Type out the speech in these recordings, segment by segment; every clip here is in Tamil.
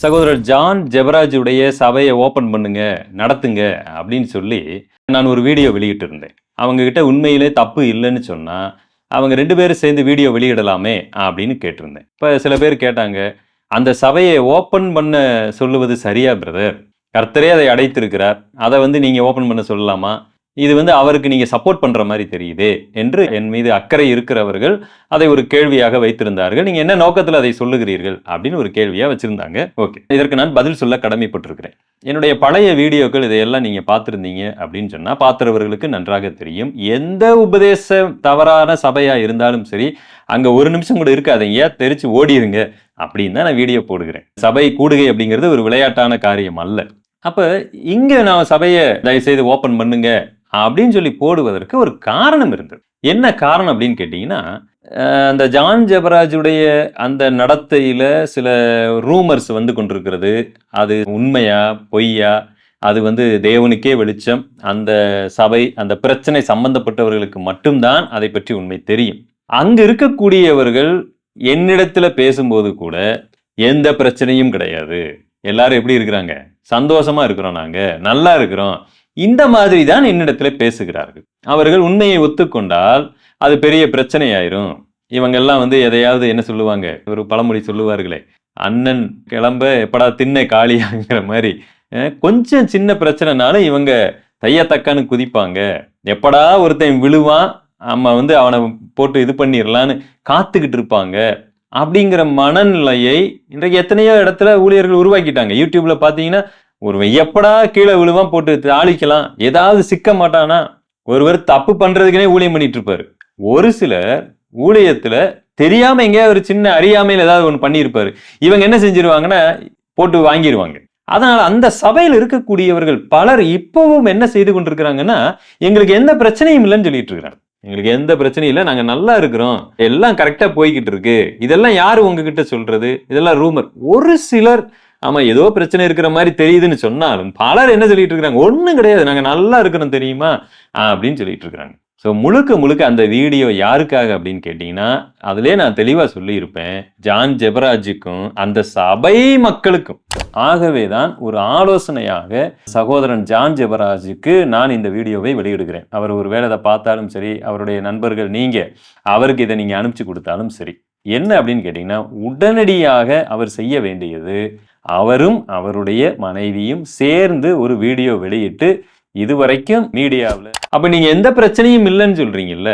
சகோதரர் ஜான் ஜெபராஜுடைய சபையை ஓப்பன் பண்ணுங்க நடத்துங்க அப்படின்னு சொல்லி நான் ஒரு வீடியோ வெளியிட்டு இருந்தேன் அவங்க கிட்ட உண்மையிலே தப்பு இல்லைன்னு சொன்னா அவங்க ரெண்டு பேரும் சேர்ந்து வீடியோ வெளியிடலாமே அப்படின்னு கேட்டிருந்தேன். இப்போ சில பேர் கேட்டாங்க அந்த சபையை ஓப்பன் பண்ண சொல்லுவது சரியா பிரதர்? கர்த்தரே அதை அடைத்திருக்கிறார். அதை வந்து நீங்க ஓப்பன் பண்ண சொல்லலாமா? இது வந்து அவருக்கு நீங்க சப்போர்ட் பண்ற மாதிரி தெரியுதே என்று என் மீது அக்கறை இருக்கிறவர்கள் அதை ஒரு கேள்வியாக வைத்திருந்தார்கள். நீங்க என்ன நோக்கத்தில் அதை சொல்லுகிறீர்கள் அப்படின்னு ஒரு கேள்வியா வச்சிருந்தாங்க. ஓகே இதற்கு நான் பதில் சொல்ல கடமைப்பட்டிருக்கிறேன். என்னுடைய பழைய வீடியோக்கள் இதையெல்லாம் நீங்க பார்த்துருந்தீங்க அப்படின்னு சொன்னா பார்த்தவர்களுக்கு நன்றாக தெரியும். எந்த உபதேச தவறான சபையா இருந்தாலும் சரி அங்க ஒரு நிமிஷம் கூட இருக்காதீங்க தெரிச்சு ஓடிடுங்க அப்படின்னு தான் நான் வீடியோ போடுகிறேன். சபை கூடுகை அப்படிங்கிறது ஒரு விளையாட்டான காரியம் அல்ல. அப்ப இங்க நான் சபையை தயவுசெய்து ஓபன் பண்ணுங்க அப்படின்னு சொல்லி போடுவதற்கு ஒரு காரணம் இருந்தது. என்ன காரணம் அப்படின்னு கேட்டிங்கன்னா அந்த ஜான் ஜபராஜுடைய அந்த நடத்தையில் சில ரூமர்ஸ் வந்து கொண்டிருக்கிறது. அது உண்மையா பொய்யா? அது வந்து தேவனுக்கே வெளிச்சம். அந்த சபை அந்த பிரச்சனை சம்பந்தப்பட்டவர்களுக்கு மட்டும்தான் அதை பற்றி உண்மை தெரியும். அங்கு இருக்கக்கூடியவர்கள் என்னிடத்துல பேசும்போது கூட எந்த பிரச்சனையும் கிடையாது. எல்லாரும் எப்படி இருக்கிறாங்க? சந்தோஷமா இருக்கிறோம் நாங்க. நல்லா இருக்கிறோம். இந்த மாதிரி தான் என்னிடத்துல பேசுகிறார்கள். அவர்கள் உண்மையை ஒத்துக்கொண்டால் அது பெரிய பிரச்சனையாயிரும். இவங்கெல்லாம் வந்து எதையாவது என்ன சொல்லுவாங்க? ஒரு பழமொழி சொல்லுவார்களே அண்ணன் கிளம்ப எப்படா திண்ணை காளியாங்கிற மாதிரி. கொஞ்சம் சின்ன பிரச்சனைனாலும் இவங்க தையத்தக்கான்னு குதிப்பாங்க. எப்படா ஒருத்தன் விழுவான் நம்ம வந்து அவனை போட்டு இது பண்ணிடலான்னு காத்துக்கிட்டு இருப்பாங்க. அப்படிங்கிற மனநிலையை இன்றைக்கு எத்தனையோ இடத்துல ஊழியர்கள் உருவாக்கிட்டாங்க. யூடியூப்ல பார்த்தீங்கன்னா ஒரு எப்படா கீழே விழுவான் போட்டு தாளிக்கலாம். ஏதாவது சிக்க மாட்டானா? ஒருவர் தப்பு பண்றதுக்குனே ஊழியம் பண்ணிட்டு இருப்பாரு ஒரு சிலர் ஊழியத்துல தெரியாம எங்கேயாவது ஒரு சின்ன அறியாமையில் ஏதாவது ஒன்று பண்ணியிருப்பாரு. இவங்க என்ன செஞ்சிருவாங்கன்னா போட்டு வாங்கிடுவாங்க அதனால அந்த சபையில் இருக்கக்கூடியவர்கள் பலர் இப்பவும் என்ன செய்து கொண்டிருக்கிறாங்கன்னா எங்களுக்கு எந்த பிரச்சனையும் இல்லைன்னு சொல்லிட்டு இருக்கிறாங்க. எங்களுக்கு எந்த பிரச்சனையும் இல்லை நாங்கள் நல்லா இருக்கிறோம். எல்லாம் கரெக்டாக போய்கிட்டு இருக்கு. இதெல்லாம் யார் உங்ககிட்ட சொல்றது? இதெல்லாம் ரூமர் ஒரு சிலர் ஆமா ஏதோ பிரச்சனை இருக்கிற மாதிரி தெரியுதுன்னு சொன்னாலும் பலர் என்ன சொல்லிட்டு இருக்கிறாங்க? ஒன்றும் கிடையாது. நாங்கள் நல்லா இருக்கிறோம் தெரியுமா? அப்படின்னு சொல்லிட்டு இருக்கிறாங்க. ஸோ முழுக்க முழுக்க அந்த வீடியோ யாருக்காக அப்படின்னு கேட்டிங்கன்னா அதிலே நான் தெளிவாக சொல்லியிருப்பேன். ஜான் ஜெபராஜுக்கும் அந்த சபை மக்களுக்கும். ஆகவே தான் ஒரு ஆலோசனையாக சகோதரன் ஜான் ஜெபராஜுக்கு நான் இந்த வீடியோவை வெளியிடுகிறேன். அவர் ஒரு வேலை அதை பார்த்தாலும் சரி அவருடைய நண்பர்கள் நீங்கள் அவருக்கு இதை நீங்கள் அனுப்பிச்சு கொடுத்தாலும் சரி. என்ன அப்படின்னு கேட்டிங்கன்னா உடனடியாக அவர் செய்ய வேண்டியது அவரும் அவருடைய மனைவியும் சேர்ந்து ஒரு வீடியோ வெளியிட்டு இதுவரைக்கும் மீடியாவில் அப்போ நீங்கள் எந்த பிரச்சனையும் இல்லைன்னு சொல்கிறீங்கல்ல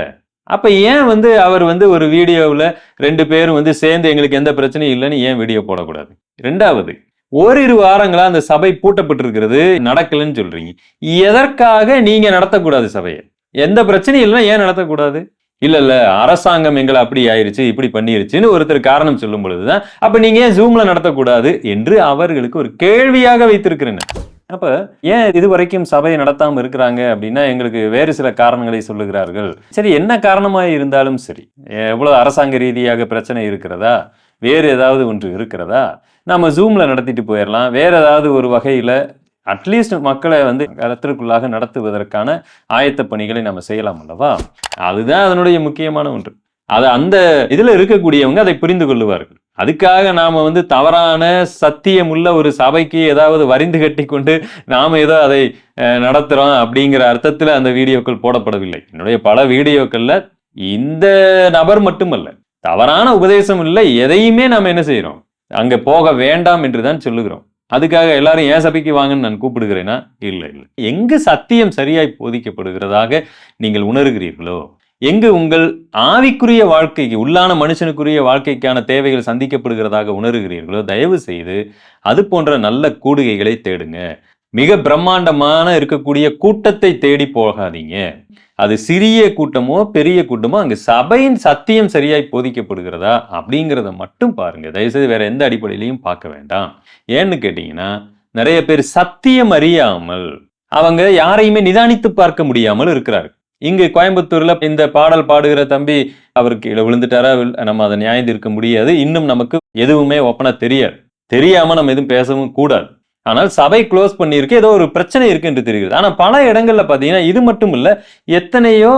அப்போ ஏன் வந்து அவர் வந்து ஒரு வீடியோவில் ரெண்டு பேரும் வந்து சேர்ந்து எங்களுக்கு எந்த பிரச்சனையும் இல்லைன்னு ஏன் வீடியோ போடக்கூடாது? ரெண்டாவது ஓரிரு வாரங்களாக அந்த சபை பூட்டப்பட்டிருக்கிறது நடக்கலைன்னு சொல்கிறீங்க எதற்காக நீங்கள் நடத்தக்கூடாது சபையை? எந்த பிரச்சனையும் இல்லைன்னா ஏன் நடத்தக்கூடாது? இல்ல இல்ல அரசாங்கம் எங்களை அப்படி ஆயிருச்சு இப்படி பண்ணிருச்சுன்னு ஒருத்தர் காரணம் சொல்லும் பொழுதுதான் அப்ப நீங்க ஏன் ஜூம்ல நடத்தக்கூடாது என்று அவர்களுக்கு ஒரு கேள்வியாக வைத்திருக்கிறேன் அப்ப ஏன் இது வரைக்கும் சபையை நடத்தாம இருக்கிறாங்க அப்படின்னா எங்களுக்கு வேறு சில காரணங்களை சொல்லுகிறார்கள். சரி என்ன காரணமாக இருந்தாலும் சரி எவ்வளவு அரசாங்க ரீதியாக பிரச்சனை இருக்கிறதா? வேறு ஏதாவது ஒன்று இருக்கிறதா? நம்ம ஜூம்ல நடத்திட்டு போயிடலாம் வேற ஏதாவது ஒரு வகையில அட்லீஸ்ட் மக்களை வந்து கருத்திற்குள்ளாக நடத்துவதற்கான ஆயத்த பணிகளை நம்ம செய்யலாம் அல்லவா? அதுதான் அதனுடைய முக்கியமான ஒன்று. அது அந்த இதில் இருக்கக்கூடியவங்க அதை புரிந்து கொள்ளுவார்கள். அதுக்காக நாம வந்து தவறான சத்தியம் உள்ள ஒரு சபைக்கு ஏதாவது வரிந்து கட்டி கொண்டு நாம ஏதோ அதை நடத்துகிறோம் அப்படிங்கிற அர்த்தத்தில் அந்த வீடியோக்கள் போடப்படவில்லை. என்னுடைய பல வீடியோக்களில் இந்த நபர் மட்டுமல்ல தவறான உபதேசம் இல்லை எதையுமே நாம் என்ன செய்கிறோம் அங்கே போக வேண்டாம் என்று தான் சொல்லுகிறோம். அதுக்காக எல்லாரும் ஏன் சபைக்கு வாங்கன்னு நான் கூப்பிடுகிறேனா? இல்லை இல்லை. எங்கு சத்தியம் சரியாய் போதிக்கப்படுகிறதாக நீங்கள் உணர்கிறீர்களோ? எங்கு உங்கள் ஆவிக்குரிய வாழ்க்கைக்கு உள்ளான மனுஷனுக்குரிய வாழ்க்கைக்கான தேவைகள் சந்திக்கப்படுகிறதாக உணர்கிறீர்களோ தயவு செய்து அது போன்ற நல்ல கூடுகைகளை தேடுங்க. மிக பிரம்மாண்டமான இருக்கக்கூடிய கூட்டத்தை தேடி போகாதீங்க. அது சிறிய கூட்டமோ பெரிய கூட்டமோ அங்கு சபையின் சத்தியம் சரியாய் போதிக்கப்படுகிறதா அப்படிங்கிறத மட்டும் பாருங்க. தயவுசெய்து வேற எந்த அடிப்படையிலையும் பார்க்க வேண்டாம். ஏன்னு கேட்டீங்கன்னா நிறைய பேர் சத்தியம் அறியாமல் அவங்க யாரையுமே நிதானித்து பார்க்க முடியாமல் இருக்கிறார்கள். இங்கு கோயம்புத்தூர்ல இந்த பாடல் பாடுகிற தம்பி அவருக்கு கீழே விழுந்துட்டாரா நம்ம அதை நியாயம் இருக்க முடியாது. இன்னும் நமக்கு எதுவுமே ஒப்பனா தெரியாது. தெரியாம நம்ம எதுவும் பேசவும் கூடாது. ஆனால் சபை க்ளோஸ் பண்ணியிருக்கு ஏதோ ஒரு பிரச்சனை இருக்கு என்று தெரிகிறது. ஆனால் பல இடங்களில் பார்த்தீங்கன்னா இது மட்டும் இல்லை எத்தனையோ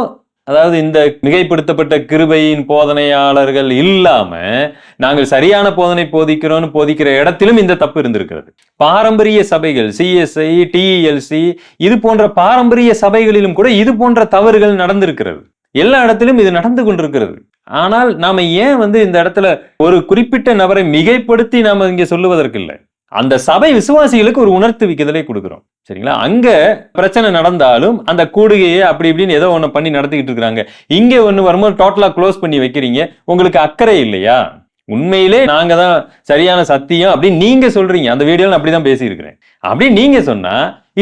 அதாவது இந்த மிகைப்படுத்தப்பட்ட கிருபையின் போதனையாளர்கள் இல்லாம நாங்கள் சரியான போதனை போதிக்கிறோம்னு போதிக்கிற இடத்திலும் இந்த தப்பு இருந்திருக்கிறது. பாரம்பரிய சபைகள் சிஎஸ்ஐ டிஇஎல்சி இது போன்ற பாரம்பரிய சபைகளிலும் கூட இது போன்ற தவறுகள் நடந்திருக்கிறது. எல்லா இடத்திலும் இது நடந்து கொண்டிருக்கிறது. ஆனால் நாம ஏன் வந்து இந்த இடத்துல ஒரு குறிப்பிட்ட நபரை மிகைப்படுத்தி நாம இங்க சொல்லுவதற்கு இல்லை அந்த சபை விசுவாசிகளுக்கு ஒரு உணர்த்துவிக்குதலை கொடுக்குறோம். சரிங்களா? அங்க பிரச்சனை நடந்தாலும் அந்த கூடுகையை அப்படி இப்படின்னு ஏதோ ஒண்ணு பண்ணி நடத்திக்கிட்டு இருக்கிறாங்க. இங்க ஒண்ணு வரும்போது டோட்டலா க்ளோஸ் பண்ணி வைக்கிறீங்க. உங்களுக்கு அக்கறை இல்லையா? உண்மையிலே நாங்க தான் சரியான சத்தியம் அப்படின்னு நீங்க சொல்றீங்க. அந்த வீடியோல அப்படிதான் பேசியிருக்கிறேன். அப்படி நீங்க சொன்னா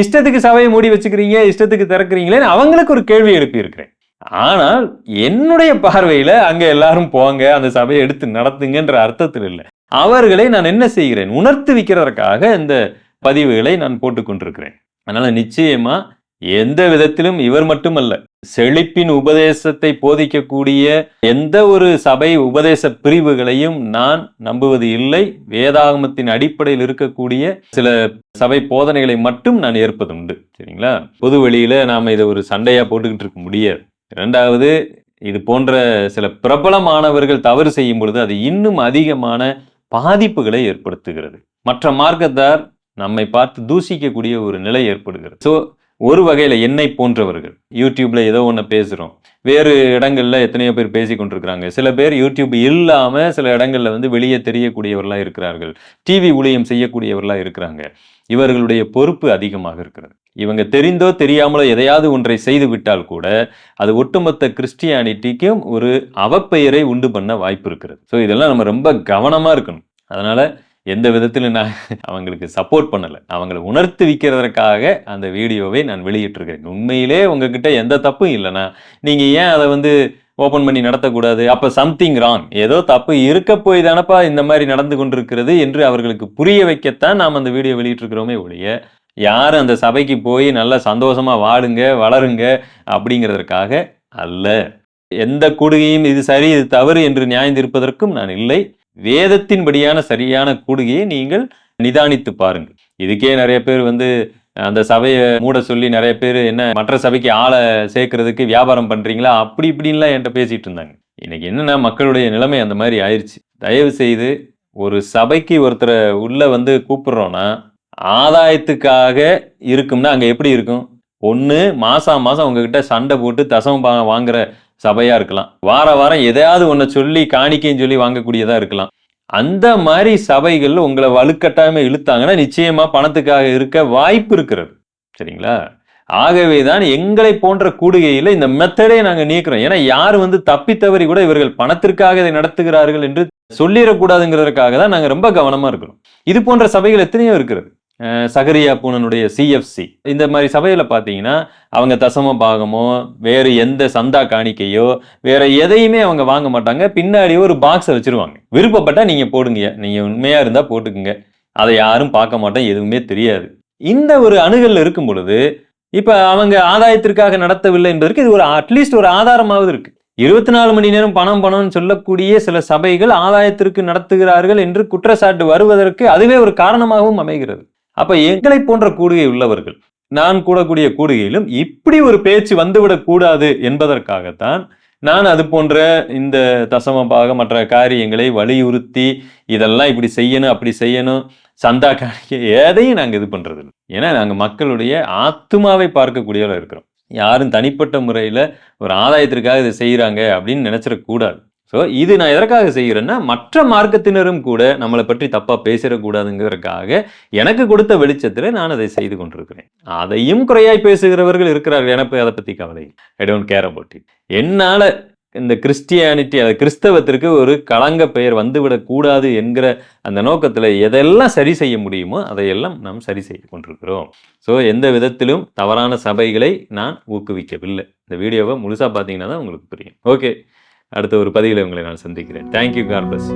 இஷ்டத்துக்கு சபையை மூடி வச்சுக்கிறீங்க இஷ்டத்துக்கு திறக்கிறீங்களேன்னு அவங்களுக்கு ஒரு கேள்வி எழுப்பி இருக்கிறேன் ஆனால் என்னுடைய பார்வையில அங்க எல்லாரும் போங்க அந்த சபையை எடுத்து நடத்துங்கன்ற அர்த்தத்தில் இல்லை. அவர்களை நான் என்ன செய்கிறேன்? உணர்த்து வைக்கிறதற்காக இந்த பதிவுகளை நான் போட்டுக்கொண்டிருக்கிறேன் அதனால நிச்சயமா எந்த விதத்திலும் இவர் மட்டுமல்ல செழிப்பின் உபதேசத்தை போதிக்கக்கூடிய எந்த ஒரு சபை உபதேச பிரிவுகளையும் நான் நம்புவது இல்லை. வேதாகமத்தின் அடிப்படையில் இருக்கக்கூடிய சில சபை போதனைகளை மட்டும் நான் ஏற்பது உண்டு சரிங்களா? பொது வெளியில நாம இதை ஒரு சண்டையா போட்டுக்கிட்டு இருக்க முடியாது. இரண்டாவது இது போன்ற சில பிரபலமானவர்கள் தவறு செய்யும் பொழுது அது இன்னும் அதிகமான பாதிப்புகளை ஏற்படுத்துகிறது. மற்ற மார்க்கத்தார் நம்மை பார்த்து தூசிக்கக்கூடிய ஒரு நிலை ஏற்படுகிறது. ஸோ ஒரு வகையில் என்னை போன்றவர்கள் யூடியூப்ல ஏதோ ஒன்று பேசுகிறோம் வேறு இடங்களில் எத்தனையோ பேர் பேசி கொண்டிருக்கிறாங்க. சில பேர் யூடியூப் இல்லாமல் சில இடங்களில் வந்து வெளியே தெரியக்கூடியவர்களாக இருக்கிறார்கள். டிவி ஊழியம் செய்யக்கூடியவர்களாக இருக்கிறாங்க. இவர்களுடைய பொறுப்பு அதிகமாக இருக்கிறது. இவங்க தெரிந்தோ தெரியாமலோ எதையாவது ஒன்றை செய்து விட்டால் கூட அது ஒட்டுமொத்த கிறிஸ்டியானிட்டிக்கும் ஒரு அவப்பெயரை உண்டு பண்ண வாய்ப்பு இருக்கிறது. ஸோ இதெல்லாம் நம்ம ரொம்ப கவனமாக இருக்கணும். அதனால எந்த விதத்திலும் நான் அவங்களுக்கு சப்போர்ட் பண்ணலை. அவங்களை உணர்த்து விற்கிறதற்காக அந்த வீடியோவை நான் வெளியிட்டிருக்கிறேன். உண்மையிலே உங்ககிட்ட எந்த தப்பும் இல்லைன்னா நீங்கள் ஏன் அதை வந்து ஓப்பன் பண்ணி நடத்தக்கூடாது. அப்போ சம்திங் ராங் ஏதோ தப்பு இருக்க போய் தானப்பா இந்த மாதிரி நடந்து கொண்டிருக்கிறது என்று அவர்களுக்கு புரிய வைக்கத்தான் நாம் அந்த வீடியோ வெளியிட்டிருக்கிறோமே ஒழிய யாரும் அந்த சபைக்கு போய் நல்லா சந்தோஷமா வாழுங்க வளருங்க அப்படிங்கிறதற்காக அல்ல. எந்த கூடுகையும் இது சரி இது தவறு என்று நியாயந்திருப்பதற்கும் நான் இல்லை. வேதத்தின்படியான சரியான கூடுகையை நீங்கள் நிதானித்து பாருங்கள். இதுக்கே நிறைய பேர் வந்து அந்த சபையை மூட சொல்லி நிறைய பேர் என்ன மற்ற சபைக்கு ஆளை சேர்க்கறதுக்கு வியாபாரம் பண்றீங்களா? அப்படி இப்படின்லாம் என்கிட்ட பேசிட்டு இருந்தாங்க. இன்னைக்கு என்னன்னா மக்களுடைய நிலைமை அந்த மாதிரி ஆயிடுச்சு தயவு செய்து ஒரு சபைக்கு ஒருத்தரை உள்ள வந்து கூப்பிட்றோன்னா ஆதாயத்துக்காக இருக்கும்னா அங்க எப்படி இருக்கும்? ஒன்று மாசம் மாசம் உங்ககிட்ட சண்டை போட்டு தசம பா- வாங்குற சபையா இருக்கலாம். வார வாரம் எதையாவது ஒன்று சொல்லி காணிக்கைன்னு சொல்லி வாங்கக்கூடியதா இருக்கலாம். அந்த மாதிரி சபைகள் உங்களை வலுக்கட்டாயமா இழுத்தாங்கன்னா நிச்சயமா பணத்துக்காக இருக்க வாய்ப்பு இருக்கிறது. சரிங்களா? ஆகவே தான் எங்களை போன்ற கூடுகையில் இந்த மெத்தடே நாங்க நீக்கிறோம். ஏன்னா யார் வந்து தப்பி தவறி கூட இவர்கள் பணத்திற்காக இதை நடத்துகிறார்கள் என்று சொல்லிடக்கூடாதுங்கிறதுக்காக தான் நாங்க ரொம்ப கவனமா இருக்கிறோம். இது போன்ற சபைகள் எத்தனையோ இருக்கிறது. சகரியா பூனனுடைய சிஎஃப்சி இந்த மாதிரி சபையில் பார்த்தீங்கன்னா அவங்க தசம பாகமோ வேறு எந்த சந்தா காணிக்கையோ வேறு எதையுமே அவங்க வாங்க மாட்டாங்க. பின்னாடி ஒரு பாக்ஸை வச்சிருவாங்க. விருப்பப்பட்டால் நீங்கள் போடுங்க. நீங்கள் உண்மையாக இருந்தால் போட்டுக்குங்க. அதை யாரும் பார்க்க மாட்டோம். எதுவுமே தெரியாது. இந்த ஒரு அணுகல் இருக்கும் பொழுது இப்போ அவங்க ஆதாயத்திற்காக நடத்தவில்லை என்பதற்கு இது ஒரு அட்லீஸ்ட் ஒரு ஆதாரமாவது இருக்கு. இருபத்தி நாலு மணி நேரம் பணம் பணம்னு சொல்லக்கூடிய சில சபைகள் ஆதாயத்திற்கு நடத்துகிறார்கள் என்று குற்றச்சாட்டு வருவதற்கு அதுவே ஒரு காரணமாகவும் அமைகிறது. அப்ப எங்களை போன்ற கூடுகை உள்ளவர்கள் நான் கூடக்கூடிய கூடுகையிலும் இப்படி ஒரு பேச்சு வந்துவிடக் கூடாது என்பதற்காகத்தான் நான் அது போன்ற இந்த தசமபாக மற்ற காரியங்களை வலியுறுத்தி இதெல்லாம் இப்படி செய்யணும் அப்படி செய்யணும் சந்தா காணிக்க எதையும் நாங்கள் இது பண்ணுறது இல்லை ஏன்னா நாங்கள் மக்களுடைய ஆத்மாவை பார்க்கக்கூடியவர்கள் இருக்கிறோம். யாரும் தனிப்பட்ட முறையில் ஒரு ஆதாயத்திற்காக இதை செய்கிறாங்க அப்படின்னு நினச்சிடக்கூடாது ஸோ இது நான் எதற்காக செய்கிறேன்னா மற்ற மார்க்கத்தினரும் கூட நம்மளை பற்றி தப்பாக பேசிடக்கூடாதுங்கிறதுக்காக எனக்கு கொடுத்த வெளிச்சத்தில் நான் அதை செய்து கொண்டிருக்கிறேன். அதையும் குறையாய் பேசுகிறவர்கள் இருக்கிறார்கள். எனக்கு அதை பற்றி கவலை I don't care about it என்னால் இந்த கிறிஸ்டியானிட்டி அது கிறிஸ்தவத்திற்கு ஒரு களங்க பெயர் வந்துவிடக்கூடாது என்கிற அந்த நோக்கத்தில் எதெல்லாம் சரி செய்ய முடியுமோ அதையெல்லாம் நாம் சரி செய்து கொண்டிருக்கிறோம். ஸோ எந்த விதத்திலும் தவறான சபைகளை நான் ஊக்குவிக்கவில்லை. இந்த வீடியோவை முழுசாக பார்த்தீங்கன்னா தான் உங்களுக்கு புரியும். ஓகே அடுத்த ஒரு பதிவில் உங்களை நான் சந்திக்கிறேன். Thank you car plus